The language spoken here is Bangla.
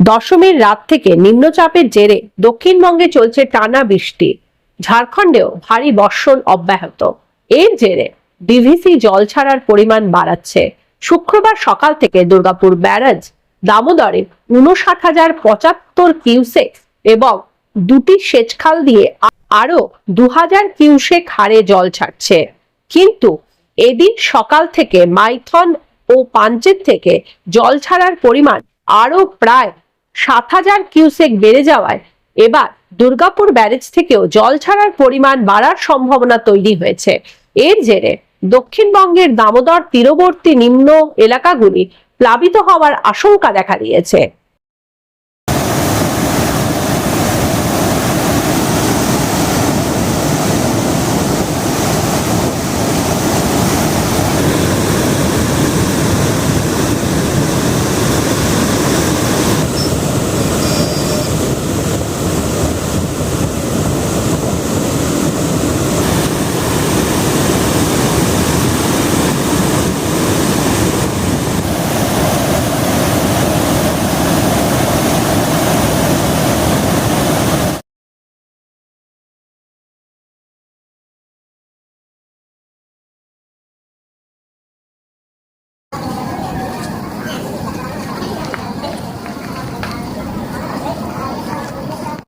দশমীর রাত থেকে নিম্নচাপের জেরে দক্ষিণবঙ্গে চলছে টানা বৃষ্টি। ঝাড়খণ্ডেও ভারী বর্ষণ অব্যাহত। এর জেরে ডিভিসি জল ছাড়ার পরিমাণ বাড়াচ্ছে। শুক্রবার সকাল থেকে দুর্গাপুর ব্যারাজ, দামোদরে উনষাট হাজার পঁচাত্তর কিউসেক এবং দুটি সেচখাল দিয়ে আরও দু হাজার কিউসেক হারে জল ছাড়ছে। কিন্তু এদিন সকাল থেকে মাইথন ও পাঞ্চেত থেকে জল ছাড়ার পরিমাণ আরও প্রায় সাত হাজার কিউসেক বেড়ে যাওয়ায় এবার দুর্গাপুর ব্যারেজ থেকেও জল ছাড়ার পরিমাণ বাড়ার সম্ভাবনা তৈরি হয়েছে। এর জেরে দক্ষিণবঙ্গের দামোদর তীরবর্তী নিম্ন এলাকাগুলি প্লাবিত হওয়ার আশঙ্কা দেখা দিয়েছে।